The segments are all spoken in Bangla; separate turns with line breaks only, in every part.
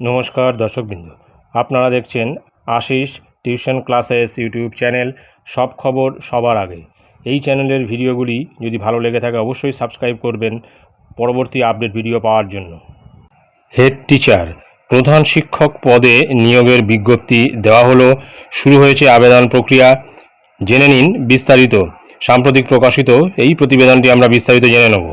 নমস্কার দর্শকবৃন্দ। আপনারা দেখছেন Ashis tuition classes YouTube channel সব খবর সবার আগে। এই চ্যানেলের ভিডিওগুলি যদি ভালো লেগে থাকে অবশ্যই সাবস্ক্রাইব করবেন পরবর্তী আপডেট ভিডিও পাওয়ার জন্য। হেড টিচার, প্রধান শিক্ষক পদে নিয়োগের বিজ্ঞপ্তি দেওয়া হলো। শুরু হয়েছে আবেদন প্রক্রিয়া। জেনে নিন বিস্তারিত। সাম্প্রতিক প্রকাশিত এই প্রতিবেদনটি আমরা বিস্তারিত জেনে নেব।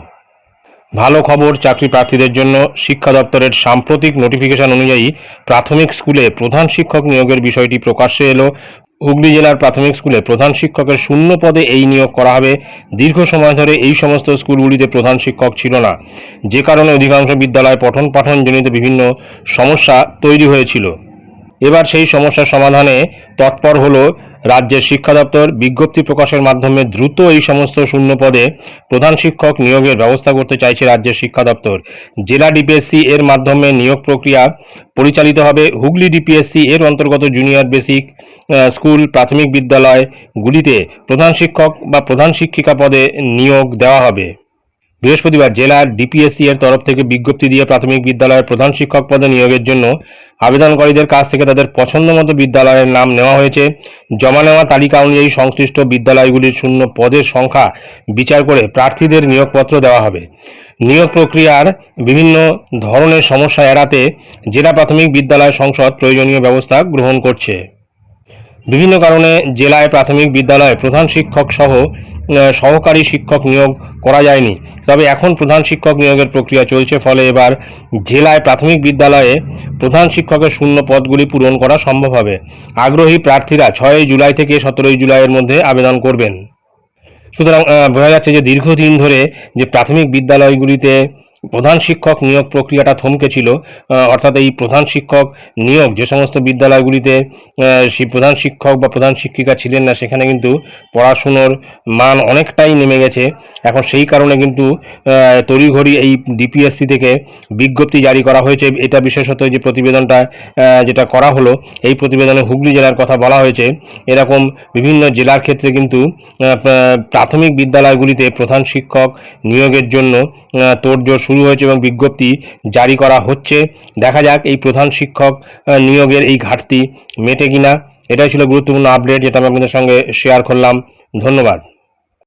ভালো খবর চাকরি প্রার্থীদের জন্য শিক্ষা দপ্তরের সাম্প্রতিক নোটিফিকেশন অনুযায়ী প্রাথমিক স্কুলে প্রধান শিক্ষক নিয়োগের বিষয়টি প্রকাশ্যে এলো। হুগলি জেলার প্রাথমিক স্কুলে প্রধান শিক্ষকের শূন্য পদে এই নিয়োগ করা হবে। দীর্ঘ সময় ধরে এই সমস্ত স্কুলগুলিতে প্রধান শিক্ষক ছিল না। যে কারণে অধিকাংশ বিদ্যালয়ে পঠন পাঠনজনিত বিভিন্ন সমস্যা তৈরি হয়েছিল। এবার সেই সমস্যার সমাধানে তৎপর হলো রাজ্যের শিক্ষা দপ্তর বিজ্ঞপ্তি প্রকাশের মাধ্যমে দ্রুত এই সমস্ত শূন্য পদে প্রধান শিক্ষক নিয়োগের ব্যবস্থা করতে চাইছে রাজ্যের শিক্ষা দপ্তর। জেলা ডিপিএসসি এর মাধ্যমে নিয়োগ প্রক্রিয়া পরিচালিত হবে। হুগলি ডিপিএসসি এর অন্তর্গত জুনিয়র বেসিক স্কুল, প্রাথমিক বিদ্যালয়গুলিতে প্রধান শিক্ষক বা প্রধান শিক্ষিকা পদে নিয়োগ দেওয়া হবে। বৃহস্পতিবার জেলার ডিপিএসসি এর তরফ থেকে বিজ্ঞপ্তি দিয়ে প্রাথমিক বিদ্যালয়ের প্রধান শিক্ষক পদে নিয়োগের জন্য আবেদনকারীদের কাছ থেকে তাদের পছন্দ মতো বিদ্যালয়ের নাম নেওয়া হয়েছে। জমা নেওয়া তালিকা অনুযায়ী সংশ্লিষ্ট বিদ্যালয়গুলির শূন্য পদের সংখ্যা বিচার করে প্রার্থীদের নিয়োগপত্র দেওয়া হবে। নিয়োগ প্রক্রিয়ার বিভিন্ন ধরনের সমস্যা এড়াতে জেলা প্রাথমিক বিদ্যালয় সংসদ প্রয়োজনীয় ব্যবস্থা গ্রহণ করছে। বিভিন্ন কারণে জেলায় প্রাথমিক বিদ্যালয়ে প্রধান শিক্ষক সহ সহকারী শিক্ষক নিয়োগ করা যায়নি। তবে এখন প্রধান শিক্ষক নিয়োগের প্রক্রিয়া চলছে, ফলে এবার জেলায় প্রাথমিক বিদ্যালয়ে প্রধান শিক্ষকের শূন্য পদগুলি পূরণ করা সম্ভব হবে। আগ্রহী প্রার্থীরা ছয়ই জুলাই থেকে সতেরোই জুলাইয়ের মধ্যে আবেদন করবেন। সুতরাং বোঝা যাচ্ছে যে দীর্ঘদিন ধরে যে প্রাথমিক বিদ্যালয়গুলিতে প্রধান শিক্ষক নিয়োগ প্রক্রিয়াটা থমকে ছিল অর্থাৎ এই প্রধান শিক্ষক নিয়োগ যে সমস্ত বিদ্যালয়গুলিতে সেই প্রধান শিক্ষক বা প্রধান শিক্ষিকা ছিলেন না, সেখানে কিন্তু পড়াশুনোর মান অনেকটাই নেমে গেছে। এখন সেই কারণে কিন্তু তড়িঘড়ি এই ডিপিএসসি থেকে বিজ্ঞপ্তি জারি করা হয়েছে। এটা বিশেষত যে প্রতিবেদনটা যেটা করা হলো, এই প্রতিবেদনে হুগলি জেলার কথা বলা হয়েছে। এরকম বিভিন্ন জেলার ক্ষেত্রে কিন্তু প্রাথমিক বিদ্যালয়গুলিতে প্রধান শিক্ষক নিয়োগের জন্য তোড়জোড় হয়েছে এবং বিজ্ঞপ্তি জারি করা হচ্ছে। দেখা যাক এই প্রধান শিক্ষক নিয়োগের এই ঘাটতি মেটে কিনা। এটাই ছিল গুরুত্বপূর্ণ আপডেট যেটা আমি আপনাদের সঙ্গে শেয়ার করলাম। ধন্যবাদ।